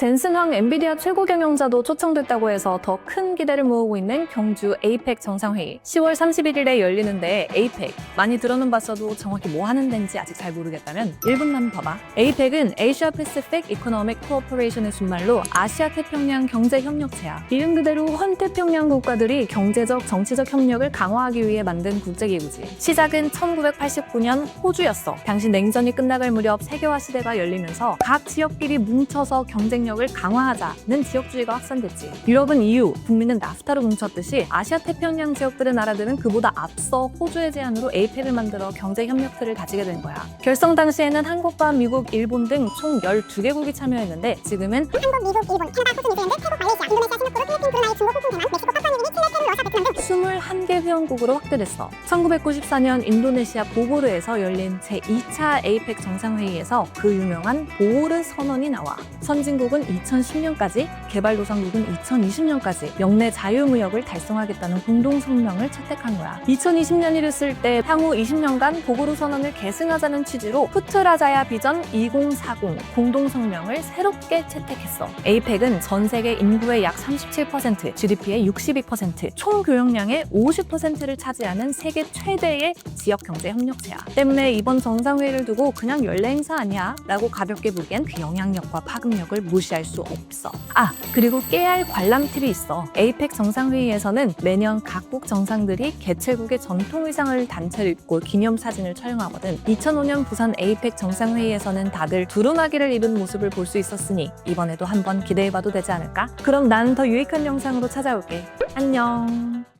젠슨황 엔비디아 최고 경영자도 초청됐다고 해서 더 큰 기대를 모으고 있는 경주 에이펙 정상회의. 10월 31일에 열리는데 에이펙 많이 들어는 봤어도 정확히 뭐 하는 데인지 아직 잘 모르겠다면 1분만 봐봐. 에이펙은 Asia Pacific Economic Cooperation의 준말로 아시아 태평양 경제 협력체야. 이름 그대로 환태평양 국가들이 경제적 정치적 협력을 강화하기 위해 만든 국제기구지. 시작은 1989년 호주였어. 당시 냉전이 끝나갈 무렵 세계화 시대가 열리면서 각 지역끼리 뭉쳐서 경쟁력 을 강화하자는 지역주의가 확산됐지. 유럽은 EU, 북미는 나프타로 뭉쳤듯이 아시아 태평양 지역들의 나라들은 그보다 앞서 호주의 제안으로 에이펙을 만들어 경제 협력틀을 다지게 된 거야. 결성 당시에는 한국과 미국, 일본 등 총 12개국이 참여했는데 지금은 한국, 미국, 일본, 캐나다, 호주, 뉴질랜드, 태국, 말레이시아, 인도네시아, 싱가포르, 필리핀, 브루나이, 중국, 21개 회원국으로 확대됐어. 1994년 인도네시아 보고르에서 열린 제2차 에이펙 정상회의에서 그 유명한 보호르 선언이 나와. 선진국은 2010년까지, 개발도상국은 2020년까지 영내 자유무역을 달성하겠다는 공동성명을 채택한 거야. 2020년이 됐을 때 향후 20년간 보고르 선언을 계승하자는 취지로 푸트라자야 비전 2040 공동성명을 새롭게 채택했어. 에이펙은 전 세계 인구의 약 37%, GDP의 62%, 총 교역량의 50%를 차지하는 세계 최대의 지역 경제 협력체야. 때문에 이번 정상회의를 두고 그냥 연례 행사 아니야? 라고 가볍게 보기엔 그 영향력과 파급력을 무시할 수 없어. 아, 그리고 깨알 관람 팁이 있어. 에이펙 정상회의에서는 매년 각국 정상들이 개최국의 전통 의상을 단체로 입고 기념 사진을 촬영하거든. 2005년 부산 에이펙 정상회의에서는 다들 두루마기를 입은 모습을 볼 수 있었으니 이번에도 한번 기대해봐도 되지 않을까? 그럼 나는 더 유익한 영상으로 찾아올게. 안녕.